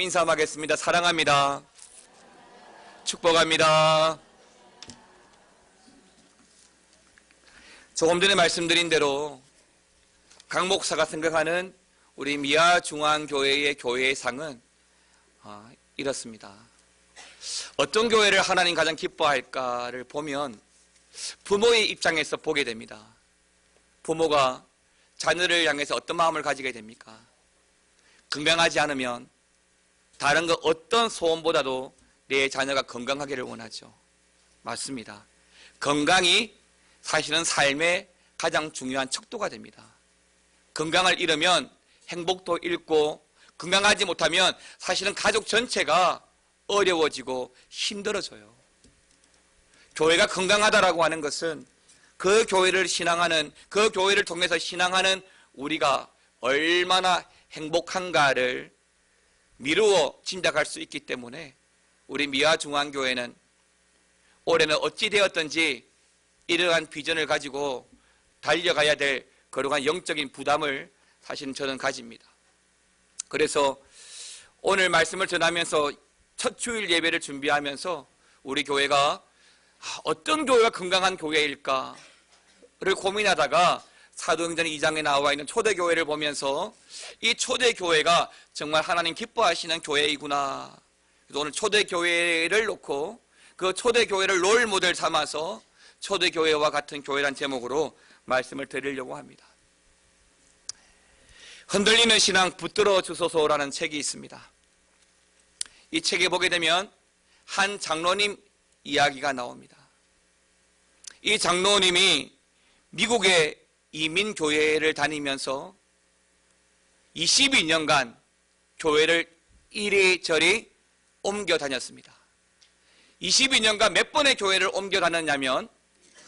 인사하겠습니다. 사랑합니다. 축복합니다. 조금 전에 말씀드린 대로 강 목사가 생각하는 우리 미아 중앙교회의 교회의 상은 아, 이렇습니다. 어떤 교회를 하나님 가장 기뻐할까를 보면 부모의 입장에서 보게 됩니다. 부모가 자녀를 향해서 어떤 마음을 가지게 됩니까? 건강하지 않으면 다른 것 어떤 소원보다도 내 자녀가 건강하기를 원하죠. 맞습니다. 건강이 사실은 삶의 가장 중요한 척도가 됩니다. 건강을 잃으면 행복도 잃고 건강하지 못하면 사실은 가족 전체가 어려워지고 힘들어져요. 교회가 건강하다라고 하는 것은 그 교회를 신앙하는 그 교회를 통해서 신앙하는 우리가 얼마나 행복한가를 미루어 짐작할 수 있기 때문에 우리 미아 중앙교회는 올해는 어찌 되었든지 이러한 비전을 가지고 달려가야 될 그러한 영적인 부담을 사실은 저는 가집니다. 그래서 오늘 말씀을 전하면서 첫 주일 예배를 준비하면서 우리 교회가 어떤 교회가 건강한 교회일까를 고민하다가 사도행전 2장에 나와 있는 초대교회를 보면서 이 초대교회가 정말 하나님 기뻐하시는 교회이구나. 오늘 초대교회를 놓고 그 초대교회를 롤 모델 삼아서 초대교회와 같은 교회란 제목으로 말씀을 드리려고 합니다. 흔들리는 신앙 붙들어 주소서라는 책이 있습니다. 이 책에 보게 되면 한 장로님 이야기가 나옵니다. 이 장로님이 미국의 이민교회를 다니면서 22년간 교회를 이리저리 옮겨 다녔습니다. 22년간 몇 번의 교회를 옮겨 다녔냐면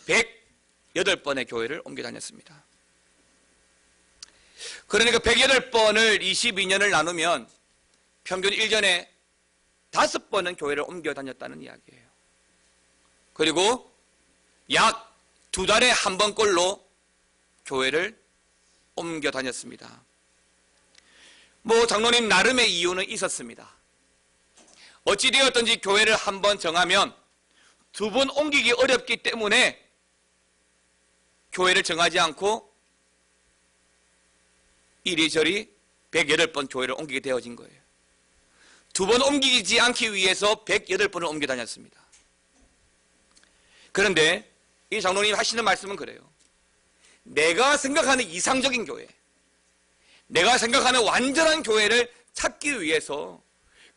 108번의 교회를 옮겨 다녔습니다. 그러니까 108번을 22년을 나누면 평균 1년에 5번은 교회를 옮겨 다녔다는 이야기예요. 그리고 약 두 달에 한 번꼴로 교회를 옮겨 다녔습니다. 뭐 장로님 나름의 이유는 있었습니다. 어찌되었든지 교회를 한 번 정하면 두 번 옮기기 어렵기 때문에 교회를 정하지 않고 이리저리 108번 교회를 옮기게 되어진 거예요. 두 번 옮기지 않기 위해서 108번을 옮겨 다녔습니다. 그런데 이 장로님 하시는 말씀은 그래요. 내가 생각하는 이상적인 교회, 내가 생각하는 완전한 교회를 찾기 위해서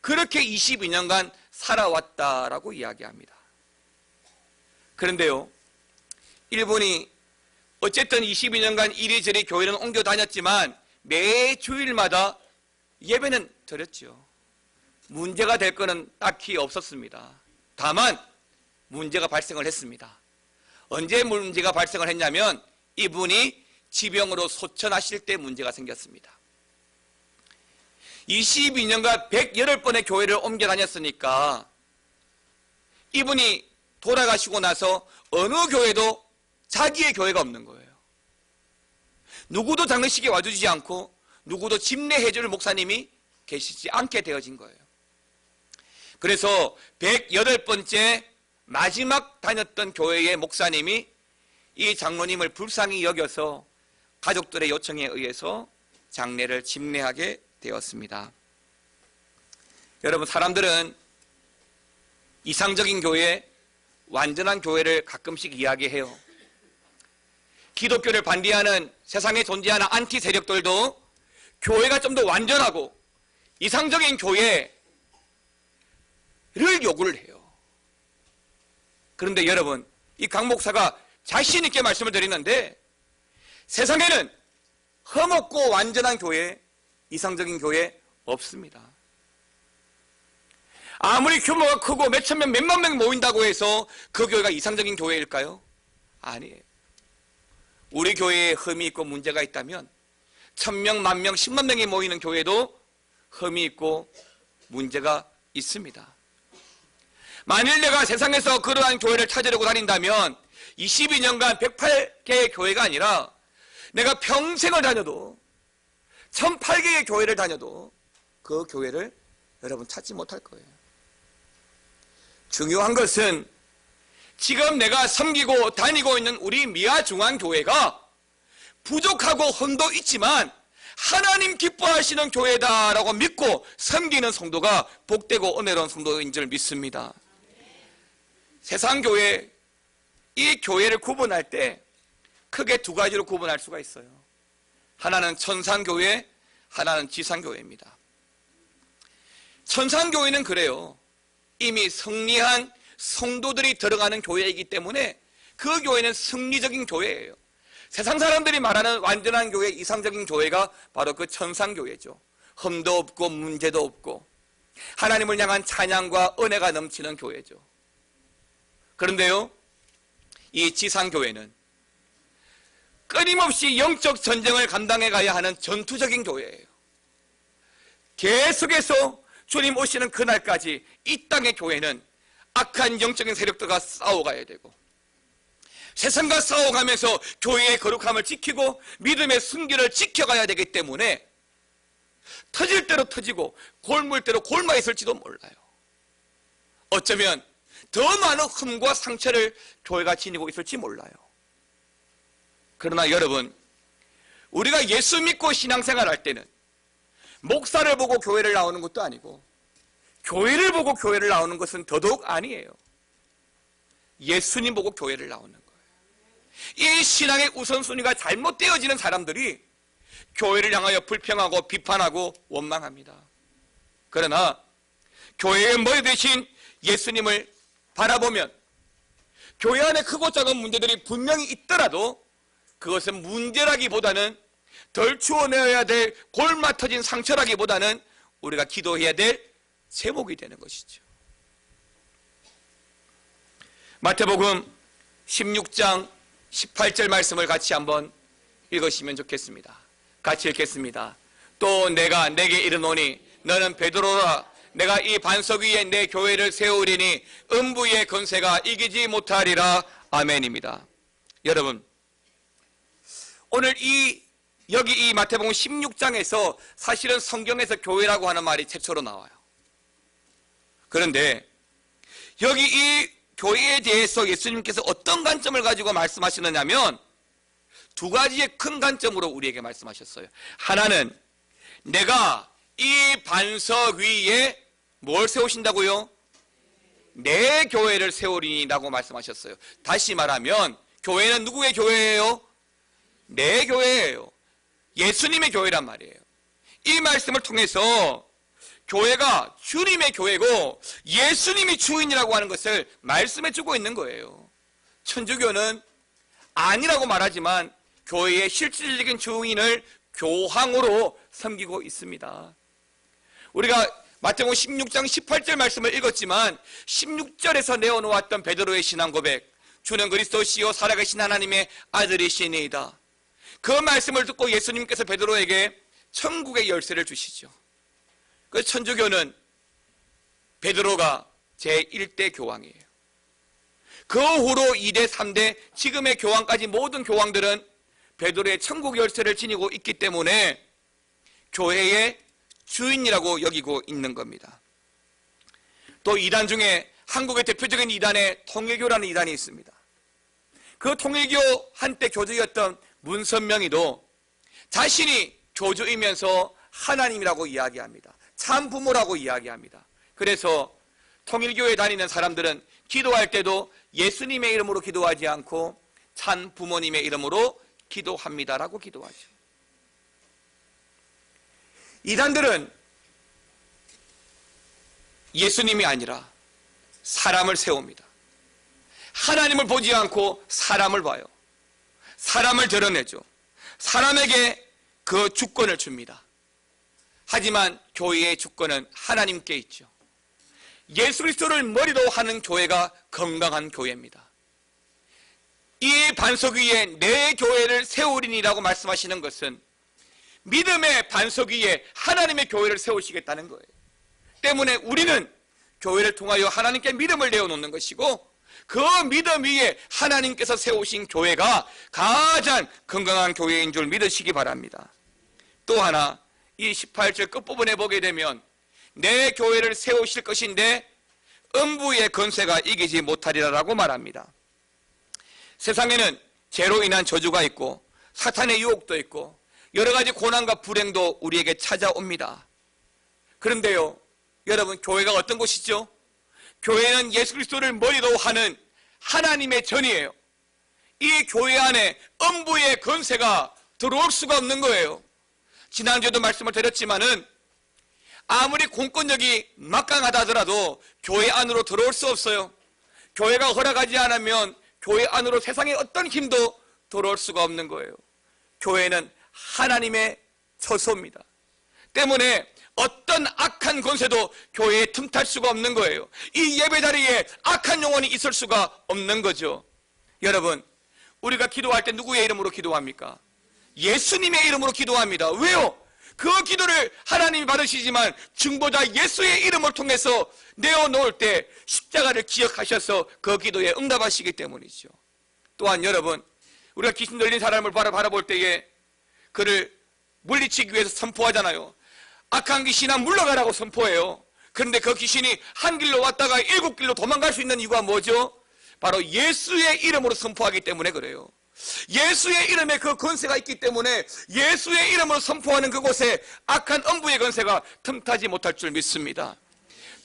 그렇게 22년간 살아왔다라고 이야기합니다. 그런데요, 일본이 어쨌든 22년간 이리저리 교회는 옮겨 다녔지만 매 주일마다 예배는 드렸죠. 문제가 될 거는 딱히 없었습니다. 다만 문제가 발생을 했습니다. 언제 문제가 발생을 했냐면 이분이 지병으로 소천하실 때 문제가 생겼습니다. 22년간 108번의 교회를 옮겨 다녔으니까 이분이 돌아가시고 나서 어느 교회도 자기의 교회가 없는 거예요. 누구도 장례식에 와주지 않고 누구도 집례해줄 목사님이 계시지 않게 되어진 거예요. 그래서 108번째 마지막 다녔던 교회의 목사님이 이 장로님을 불쌍히 여겨서 가족들의 요청에 의해서 장례를 집례하게 되었습니다. 여러분, 사람들은 이상적인 교회, 완전한 교회를 가끔씩 이야기해요. 기독교를 반대하는 세상에 존재하는 안티 세력들도 교회가 좀 더 완전하고 이상적인 교회를 요구를 해요. 그런데 여러분, 이 강 목사가 자신 있게 말씀을 드리는데 세상에는 흠없고 완전한 교회, 이상적인 교회 없습니다. 아무리 규모가 크고 몇천 명, 몇만 명 모인다고 해서 그 교회가 이상적인 교회일까요? 아니에요. 우리 교회에 흠이 있고 문제가 있다면 천명, 만명, 십만 명이 모이는 교회도 흠이 있고 문제가 있습니다. 만일 내가 세상에서 그러한 교회를 찾으려고 다닌다면 22년간 108개의 교회가 아니라 내가 평생을 다녀도 1008개의 교회를 다녀도 그 교회를 여러분 찾지 못할 거예요. 중요한 것은 지금 내가 섬기고 다니고 있는 우리 미아 중앙교회가 부족하고 흠도 있지만 하나님 기뻐하시는 교회다라고 믿고 섬기는 성도가 복되고 은혜로운 성도인 줄 믿습니다. 세상 교회, 이 교회를 구분할 때 크게 두 가지로 구분할 수가 있어요. 하나는 천상교회, 하나는 지상교회입니다. 천상교회는 그래요. 이미 승리한 성도들이 들어가는 교회이기 때문에 그 교회는 승리적인 교회예요. 세상 사람들이 말하는 완전한 교회, 이상적인 교회가 바로 그 천상교회죠. 흠도 없고 문제도 없고 하나님을 향한 찬양과 은혜가 넘치는 교회죠. 그런데요, 이 지상교회는 끊임없이 영적 전쟁을 감당해 가야 하는 전투적인 교회예요. 계속해서 주님 오시는 그날까지 이 땅의 교회는 악한 영적인 세력들과 싸워가야 되고 세상과 싸워가면서 교회의 거룩함을 지키고 믿음의 순기를 지켜가야 되기 때문에 터질 대로 터지고 골물 대로 골마 있을지도 몰라요. 어쩌면 더 많은 흠과 상처를 교회가 지니고 있을지 몰라요. 그러나 여러분, 우리가 예수 믿고 신앙생활 할 때는 목사를 보고 교회를 나오는 것도 아니고 교회를 보고 교회를 나오는 것은 더더욱 아니에요. 예수님 보고 교회를 나오는 거예요. 이 신앙의 우선순위가 잘못되어지는 사람들이 교회를 향하여 불평하고 비판하고 원망합니다. 그러나 교회의 머리 대신 예수님을 바라보면 교회 안에 크고 작은 문제들이 분명히 있더라도 그것은 문제라기보다는 덜 추워내야 될 골마 터진 상처라기보다는 우리가 기도해야 될 제목이 되는 것이죠. 마태복음 16장 18절 말씀을 같이 한번 읽으시면 좋겠습니다. 같이 읽겠습니다. 또 내가 내게 이르노니 너는 베드로라 내가 이 반석 위에 내 교회를 세우리니 음부의 건세가 이기지 못하리라 아멘입니다. 여러분 오늘 이 여기 이 마태복음 16장에서 사실은 성경에서 교회라고 하는 말이 최초로 나와요. 그런데 여기 이 교회에 대해서 예수님께서 어떤 관점을 가지고 말씀하시느냐면 두 가지의 큰 관점으로 우리에게 말씀하셨어요. 하나는 내가 이 반석 위에 뭘 세우신다고요? 내 교회를 세우리니라고 말씀하셨어요. 다시 말하면 교회는 누구의 교회예요? 내 교회예요. 예수님의 교회란 말이에요. 이 말씀을 통해서 교회가 주님의 교회고 예수님이 주인이라고 하는 것을 말씀해 주고 있는 거예요. 천주교는 아니라고 말하지만 교회의 실질적인 주인을 교황으로 섬기고 있습니다. 우리가 마태복음 16장 18절 말씀을 읽었지만 16절에서 내어놓았던 베드로의 신앙 고백 주는 그리스도시요 살아계신 하나님의 아들이시니이다. 그 말씀을 듣고 예수님께서 베드로에게 천국의 열쇠를 주시죠. 그 천주교는 베드로가 제1대 교황이에요. 그 후로 2대, 3대, 지금의 교황까지 모든 교황들은 베드로의 천국 열쇠를 지니고 있기 때문에 교회의 주인이라고 여기고 있는 겁니다. 또 이단 중에 한국의 대표적인 이단에 통일교라는 이단이 있습니다. 그 통일교 한때 교주였던 문선명이도 자신이 교주이면서 하나님이라고 이야기합니다. 참 부모라고 이야기합니다. 그래서 통일교회 다니는 사람들은 기도할 때도 예수님의 이름으로 기도하지 않고 참 부모님의 이름으로 기도합니다라고 기도하죠. 이단들은 예수님이 아니라 사람을 세웁니다. 하나님을 보지 않고 사람을 봐요. 사람을 드러내죠. 사람에게 그 주권을 줍니다. 하지만 교회의 주권은 하나님께 있죠. 예수 그리스도를 머리로 하는 교회가 건강한 교회입니다. 이 반석 위에 내 교회를 세우리니라고 말씀하시는 것은 믿음의 반석 위에 하나님의 교회를 세우시겠다는 거예요. 때문에 우리는 교회를 통하여 하나님께 믿음을 내어놓는 것이고 그 믿음 위에 하나님께서 세우신 교회가 가장 건강한 교회인 줄 믿으시기 바랍니다. 또 하나 이 18절 끝부분에 보게 되면 내 교회를 세우실 것인데 음부의 건세가 이기지 못하리라라고 말합니다. 세상에는 죄로 인한 저주가 있고 사탄의 유혹도 있고 여러 가지 고난과 불행도 우리에게 찾아옵니다. 그런데요, 여러분 교회가 어떤 곳이죠? 교회는 예수 그리스도를 머리로 하는 하나님의 전이에요. 이 교회 안에 음부의 건세가 들어올 수가 없는 거예요. 지난주에도 말씀을 드렸지만은 아무리 공권력이 막강하다 하더라도 교회 안으로 들어올 수 없어요. 교회가 허락하지 않으면 교회 안으로 세상의 어떤 힘도 들어올 수가 없는 거예요. 교회는 하나님의 처소입니다. 때문에 어떤 악한 권세도 교회에 틈탈 수가 없는 거예요. 이 예배 자리에 악한 영혼이 있을 수가 없는 거죠. 여러분, 우리가 기도할 때 누구의 이름으로 기도합니까? 예수님의 이름으로 기도합니다. 왜요? 그 기도를 하나님이 받으시지만 중보자 예수의 이름을 통해서 내어놓을 때 십자가를 기억하셔서 그 기도에 응답하시기 때문이죠. 또한 여러분, 우리가 귀신 들린 사람을 바라 바라볼 때에 그를 물리치기 위해서 선포하잖아요. 악한 귀신아 물러가라고 선포해요. 그런데 그 귀신이 한 길로 왔다가 일곱 길로 도망갈 수 있는 이유가 뭐죠? 바로 예수의 이름으로 선포하기 때문에 그래요. 예수의 이름에 그 권세가 있기 때문에 예수의 이름으로 선포하는 그곳에 악한 엄부의 권세가 틈타지 못할 줄 믿습니다.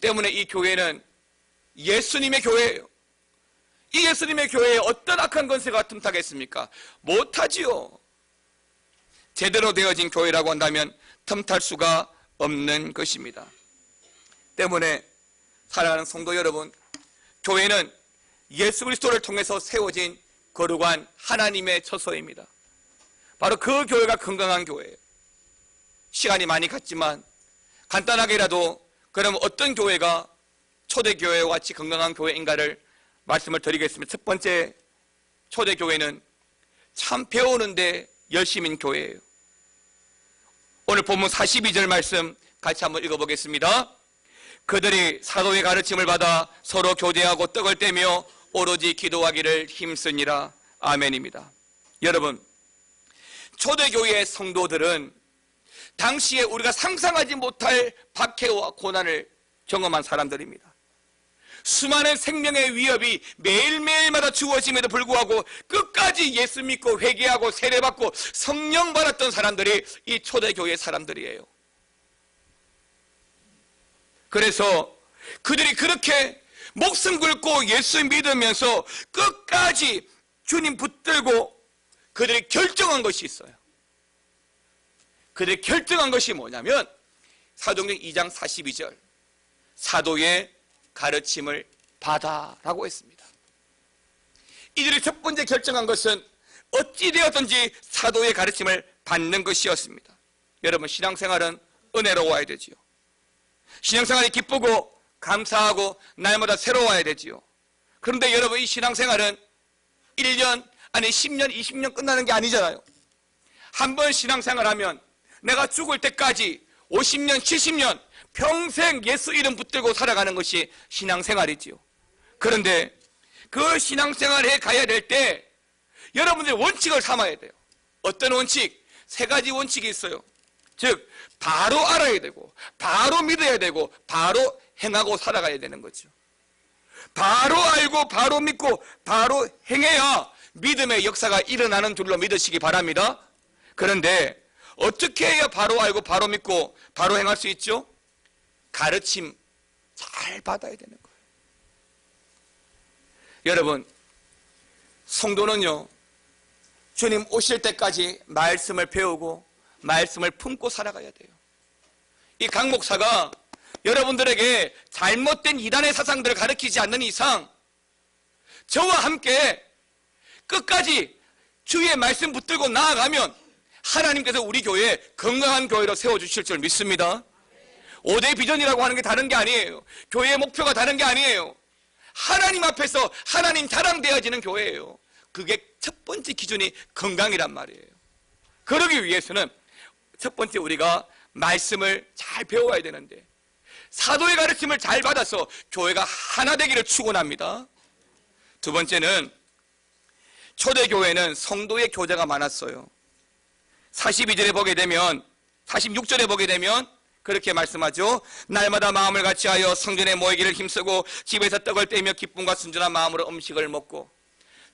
때문에 이 교회는 예수님의 교회예요. 이 예수님의 교회에 어떤 악한 권세가 틈타겠습니까? 못하지요. 제대로 되어진 교회라고 한다면 틈탈 수가 없는 것입니다. 때문에 사랑하는 성도 여러분, 교회는 예수 그리스도를 통해서 세워진 거룩한 하나님의 처소입니다. 바로 그 교회가 건강한 교회예요. 시간이 많이 갔지만 간단하게라도 그럼 어떤 교회가 초대교회와 같이 건강한 교회인가를 말씀을 드리겠습니다. 첫 번째 초대교회는 참 배우는데 열심인 교회예요. 오늘 본문 42절 말씀 같이 한번 읽어보겠습니다. 그들이 사도의 가르침을 받아 서로 교제하고 떡을 떼며 오로지 기도하기를 힘쓰니라. 아멘입니다. 여러분, 초대교회의 성도들은 당시에 우리가 상상하지 못할 박해와 고난을 경험한 사람들입니다. 수많은 생명의 위협이 매일매일마다 주어짐에도 불구하고 끝까지 예수 믿고 회개하고 세례받고 성령 받았던 사람들이 이 초대교회 사람들이에요. 그래서 그들이 그렇게 목숨 걸고 예수 믿으면서 끝까지 주님 붙들고 그들이 결정한 것이 있어요. 그들이 결정한 것이 뭐냐면 사도행전 2장 42절 사도의 가르침을 받아라고 했습니다. 이들이 첫 번째 결정한 것은 어찌되었든지 사도의 가르침을 받는 것이었습니다. 여러분 신앙생활은 은혜로워야 되지요. 신앙생활이 기쁘고 감사하고 날마다 새로워야 되지요. 그런데 여러분 이 신앙생활은 1년 아니 10년 20년 끝나는 게 아니잖아요. 한 번 신앙생활 하면 내가 죽을 때까지 50년 70년 평생 예수 이름 붙들고 살아가는 것이 신앙생활이지요. 그런데 그 신앙생활에 가야 될 때 여러분들 원칙을 삼아야 돼요. 어떤 원칙? 세 가지 원칙이 있어요. 즉 바로 알아야 되고 바로 믿어야 되고 바로 행하고 살아가야 되는 거죠. 바로 알고 바로 믿고 바로 행해야 믿음의 역사가 일어나는 줄로 믿으시기 바랍니다. 그런데 어떻게 해야 바로 알고 바로 믿고 바로 행할 수 있죠? 가르침 잘 받아야 되는 거예요. 여러분, 성도는요, 주님 오실 때까지 말씀을 배우고 말씀을 품고 살아가야 돼요. 이 강 목사가 여러분들에게 잘못된 이단의 사상들을 가르치지 않는 이상 저와 함께 끝까지 주의 말씀 붙들고 나아가면 하나님께서 우리 교회에 건강한 교회로 세워주실 줄 믿습니다. 5대 비전이라고 하는 게 다른 게 아니에요. 교회의 목표가 다른 게 아니에요. 하나님 앞에서 하나님 자랑되어지는 교회예요. 그게 첫 번째 기준이 건강이란 말이에요. 그러기 위해서는 첫 번째 우리가 말씀을 잘 배워야 되는데 사도의 가르침을 잘 받아서 교회가 하나 되기를 축원합니다. 두 번째는 초대교회는 성도의 교제가 많았어요. 42절에 보게 되면 46절에 보게 되면 그렇게 말씀하죠. 날마다 마음을 같이하여 성전에 모이기를 힘쓰고 집에서 떡을 떼며 기쁨과 순전한 마음으로 음식을 먹고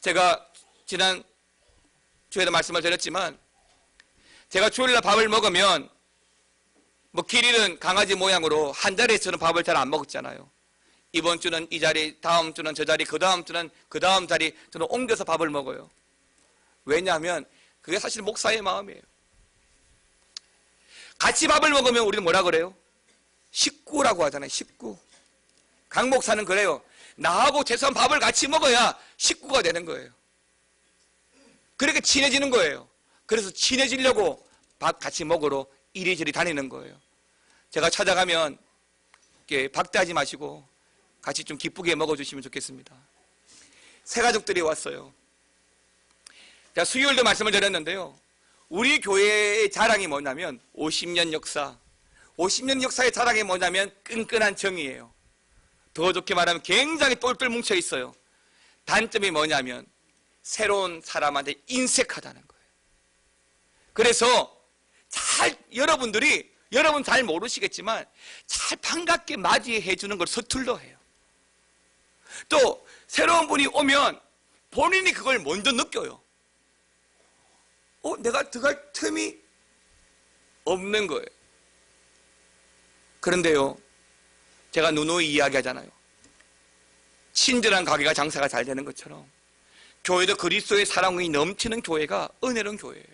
제가 지난 주에도 말씀을 드렸지만 제가 주일날 밥을 먹으면 뭐 길이는 강아지 모양으로 한 자리에서 저는 밥을 잘 안 먹었잖아요. 이번 주는 이 자리, 다음 주는 저 자리, 그 다음 주는 그 다음 자리 저는 옮겨서 밥을 먹어요. 왜냐하면 그게 사실 목사의 마음이에요. 같이 밥을 먹으면 우리는 뭐라 그래요? 식구라고 하잖아요. 식구. 강 목사는 그래요. 나하고 최소한 밥을 같이 먹어야 식구가 되는 거예요. 그렇게 친해지는 거예요. 그래서 친해지려고 밥 같이 먹으러 이리저리 다니는 거예요. 제가 찾아가면 박대하지 마시고 같이 좀 기쁘게 먹어주시면 좋겠습니다. 새 가족들이 왔어요. 자, 수요일도 말씀을 드렸는데요. 우리 교회의 자랑이 뭐냐면 50년 역사. 50년 역사의 자랑이 뭐냐면 끈끈한 정이에요. 더 좋게 말하면 굉장히 똘똘 뭉쳐 있어요. 단점이 뭐냐면 새로운 사람한테 인색하다는 거예요. 그래서 잘 여러분들이 여러분 잘 모르시겠지만 잘 반갑게 맞이해 주는 걸 서툴러 해요. 또 새로운 분이 오면 본인이 그걸 먼저 느껴요. 어, 내가 들어갈 틈이 없는 거예요. 그런데요, 제가 누누이 이야기하잖아요. 친절한 가게가 장사가 잘 되는 것처럼 교회도 그리스도의 사랑이 넘치는 교회가 은혜로운 교회예요.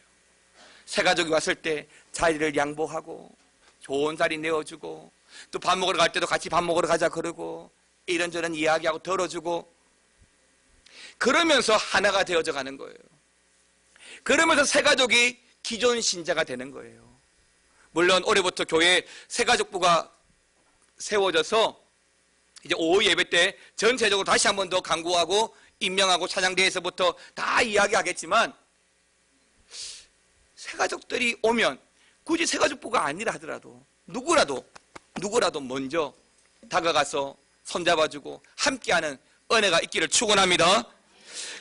새 가족이 왔을 때 자리를 양보하고 좋은 자리 내어주고 또 밥 먹으러 갈 때도 같이 밥 먹으러 가자 그러고 이런저런 이야기하고 들어주고 그러면서 하나가 되어져 가는 거예요. 그러면서 새 가족이 기존 신자가 되는 거예요. 물론 올해부터 교회 새 가족부가 세워져서 이제 오후 예배 때 전체적으로 다시 한 번 더 강구하고 임명하고 차장대에서부터 다 이야기하겠지만 새 가족들이 오면 굳이 새 가족부가 아니라 하더라도 누구라도 누구라도 먼저 다가가서 손잡아주고 함께하는 은혜가 있기를 축원합니다.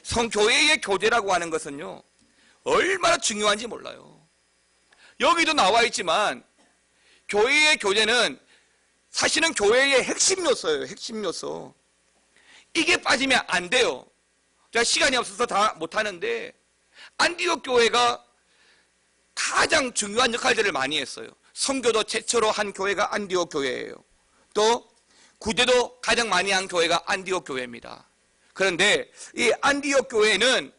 성교회의 교제라고 하는 것은요 얼마나 중요한지 몰라요. 여기도 나와 있지만 교회의 교제는 사실은 교회의 핵심 요소예요. 핵심 요소. 이게 빠지면 안 돼요. 제가 시간이 없어서 다 못하는데 안디옥 교회가 가장 중요한 역할들을 많이 했어요. 선교도 최초로 한 교회가 안디옥 교회예요. 또 구제도 가장 많이 한 교회가 안디옥 교회입니다. 그런데 이 안디옥 교회는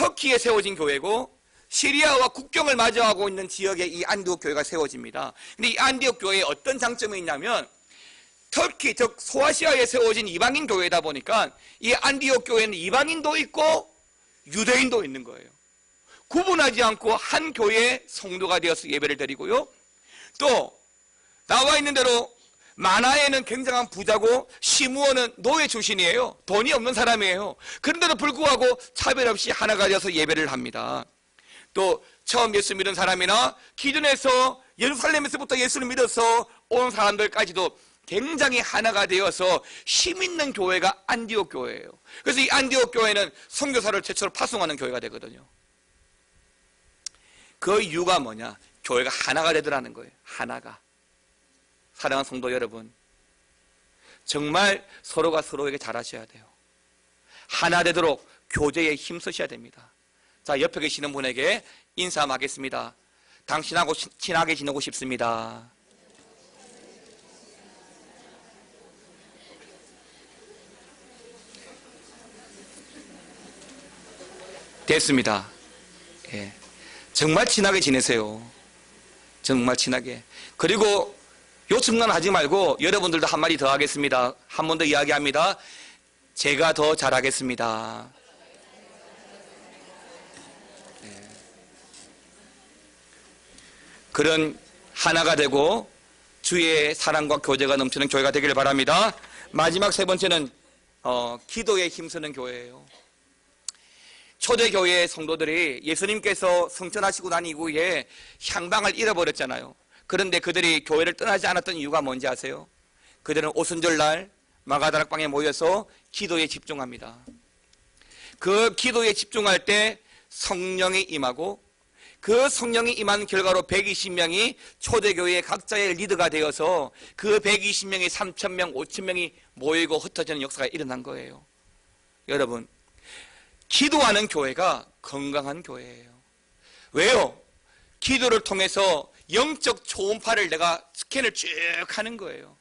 터키에 세워진 교회고 시리아와 국경을 마주하고 있는 지역에 이 안디옥 교회가 세워집니다. 근데 이 안디옥 교회에 어떤 장점이 있냐면 터키 즉 소아시아에 세워진 이방인 교회다 보니까 이 안디옥 교회는 이방인도 있고 유대인도 있는 거예요. 구분하지 않고 한 교회의 성도가 되어서 예배를 드리고요. 또 나와 있는 대로 마나에는 굉장한 부자고 시무어는 노예 출신이에요. 돈이 없는 사람이에요. 그런데도 불구하고 차별 없이 하나가 되어서 예배를 합니다. 또 처음 예수 믿은 사람이나 기존에서 예루살렘에서부터 예수를 믿어서 온 사람들까지도 굉장히 하나가 되어서 힘 있는 교회가 안디옥 교회예요. 그래서 이 안디옥 교회는 선교사를 최초로 파송하는 교회가 되거든요. 그 이유가 뭐냐? 교회가 하나가 되더라는 거예요. 하나가. 사랑하는 성도 여러분, 정말 서로가 서로에게 잘하셔야 돼요. 하나 되도록 교제에 힘쓰셔야 됩니다. 자, 옆에 계시는 분에게 인사하겠습니다. 당신하고 시- 친하게 지내고 싶습니다. 됐습니다. 예. 정말 친하게 지내세요. 정말 친하게. 그리고 요청만 하지 말고 여러분들도 한마디 더 하겠습니다. 한 번 더 이야기합니다. 제가 더 잘하겠습니다. 네. 그런 하나가 되고 주의 사랑과 교제가 넘치는 교회가 되기를 바랍니다. 마지막 세 번째는 어, 기도에 힘쓰는 교회예요. 초대교회 성도들이 예수님께서 성천하시고 난 이후에 향방을 잃어버렸잖아요. 그런데 그들이 교회를 떠나지 않았던 이유가 뭔지 아세요? 그들은 오순절날 마가다락방에 모여서 기도에 집중합니다. 그 기도에 집중할 때 성령이 임하고 그 성령이 임한 결과로 120명이 초대교회 각자의 리더가 되어서 그 120명이 3천명, 5천명이 모이고 흩어지는 역사가 일어난 거예요. 여러분, 기도하는 교회가 건강한 교회예요. 왜요? 기도를 통해서 영적 초음파를 내가 스캔을 쭉 하는 거예요.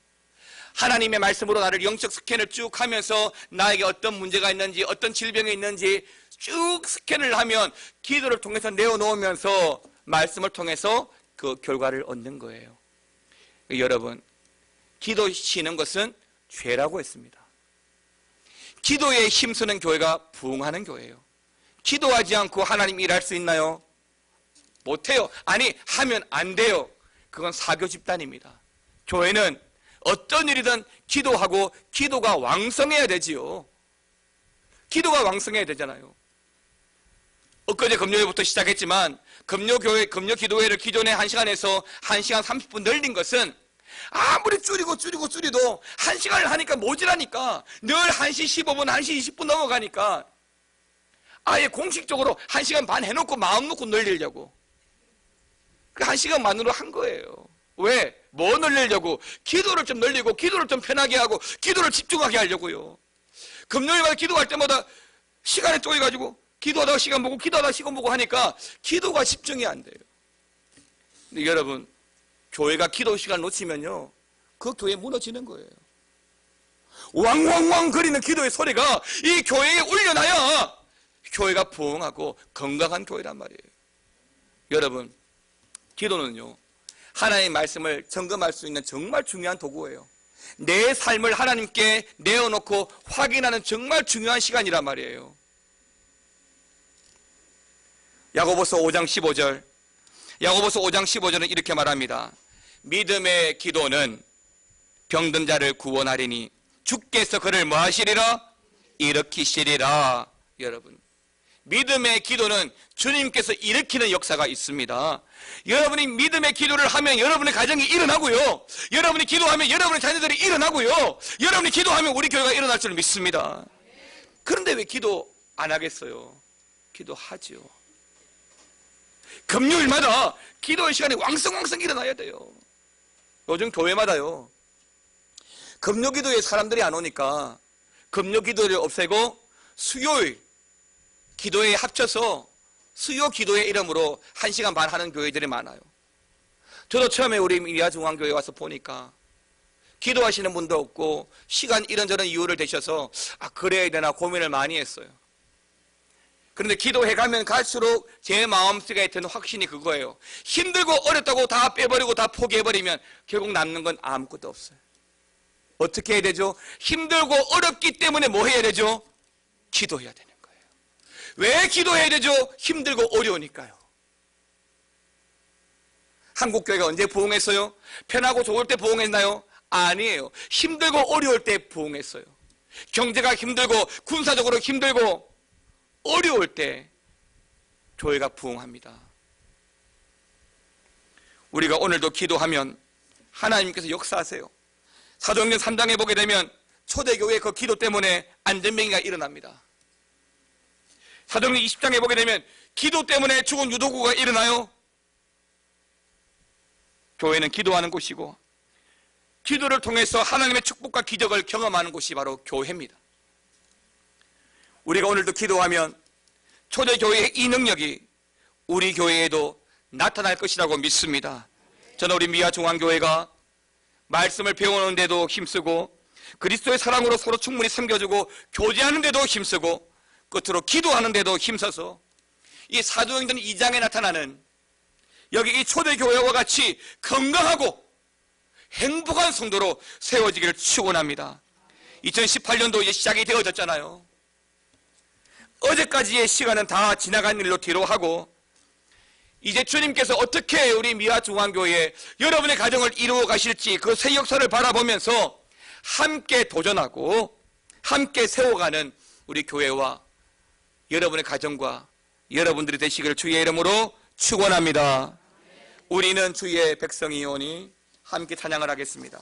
하나님의 말씀으로 나를 영적 스캔을 쭉 하면서 나에게 어떤 문제가 있는지 어떤 질병이 있는지 쭉 스캔을 하면 기도를 통해서 내어놓으면서 말씀을 통해서 그 결과를 얻는 거예요. 여러분, 기도 쉬는 것은 죄라고 했습니다. 기도에 힘쓰는 교회가 부흥하는 교회예요. 기도하지 않고 하나님 일할 수 있나요? 못해요. 아니, 하면 안 돼요. 그건 사교 집단입니다. 교회는 어떤 일이든 기도하고 기도가 왕성해야 되지요. 기도가 왕성해야 되잖아요. 엊그제 금요일부터 시작했지만 금요교회, 금요기도회를 기존에 1시간에서 1시간 30분 늘린 것은 아무리 줄이고 줄이고 줄여도 1시간을 하니까 모자라니까 늘 1시 15분, 1시 20분 넘어가니까 아예 공식적으로 1시간 반 해놓고 마음 놓고 늘리려고 그 1시간만으로 한 거예요. 왜? 뭐 늘리려고? 기도를 좀 늘리고 기도를 좀 편하게 하고 기도를 집중하게 하려고요. 금요일마다 기도할 때마다 시간에 쪼여가지고 기도하다가 시간 보고 기도하다가 시간 보고 하니까 기도가 집중이 안 돼요. 근데 여러분 교회가 기도 시간 놓치면요 그 교회 무너지는 거예요. 왕왕왕 거리는 기도의 소리가 이 교회에 울려나야 교회가 부흥하고 건강한 교회란 말이에요. 여러분 기도는요 하나님의 말씀을 점검할 수 있는 정말 중요한 도구예요. 내 삶을 하나님께 내어놓고 확인하는 정말 중요한 시간이란 말이에요. 야고보서 5장 15절. 야고보서 5장 15절은 이렇게 말합니다. 믿음의 기도는 병든 자를 구원하리니 주께서 그를 뭐 하시리라? 일으키시리라. 여러분. 믿음의 기도는 주님께서 일으키는 역사가 있습니다. 여러분이 믿음의 기도를 하면 여러분의 가정이 일어나고요. 여러분이 기도하면 여러분의 자녀들이 일어나고요. 여러분이 기도하면 우리 교회가 일어날 줄 믿습니다. 그런데 왜 기도 안 하겠어요? 기도하지요. 금요일마다 기도의 시간에 왕성왕성 일어나야 돼요. 요즘 교회마다요. 금요 기도에 사람들이 안 오니까 금요 기도를 없애고 수요일 기도에 합쳐서 수요 기도의 이름으로 한 시간 반 하는 교회들이 많아요. 저도 처음에 우리 미아 중앙교회 와서 보니까 기도하시는 분도 없고 시간 이런저런 이유를 대셔서 아 그래야 되나 고민을 많이 했어요. 그런데 기도해 가면 갈수록 제 마음속에 드는 확신이 그거예요. 힘들고 어렵다고 다 빼버리고 다 포기해버리면 결국 남는 건 아무것도 없어요. 어떻게 해야 되죠? 힘들고 어렵기 때문에 뭐 해야 되죠? 기도해야 거예요. 왜 기도해야 되죠? 힘들고 어려우니까요. 한국교회가 언제 부흥했어요? 편하고 좋을 때 부흥했나요? 아니에요. 힘들고 어려울 때 부흥했어요. 경제가 힘들고 군사적으로 힘들고 어려울 때 교회가 부흥합니다. 우리가 오늘도 기도하면 하나님께서 역사하세요. 사도행전 3장에 보게 되면 초대교회 그 기도 때문에 안전병이가 일어납니다. 사도행전 20장에 보게 되면 기도 때문에 죽은 유도구가 일어나요. 교회는 기도하는 곳이고 기도를 통해서 하나님의 축복과 기적을 경험하는 곳이 바로 교회입니다. 우리가 오늘도 기도하면 초대 교회의 이 능력이 우리 교회에도 나타날 것이라고 믿습니다. 저는 우리 미아 중앙교회가 말씀을 배우는데도 힘쓰고 그리스도의 사랑으로 서로 충분히 섬겨주고 교제하는데도 힘쓰고 끝으로 기도하는데도 힘써서 이 사도행전 2장에 나타나는 여기 이 초대교회와 같이 건강하고 행복한 성도로 세워지기를 축원합니다. 2018년도 이제 시작이 되어졌잖아요. 어제까지의 시간은 다 지나간 일로 뒤로 하고 이제 주님께서 어떻게 우리 미아 중앙교회 여러분의 가정을 이루어 가실지 그 새 역사를 바라보면서 함께 도전하고 함께 세워가는 우리 교회와 여러분의 가정과 여러분들이 되시기를 주의 이름으로 축원합니다. 우리는 주의 백성이오니 함께 찬양을 하겠습니다.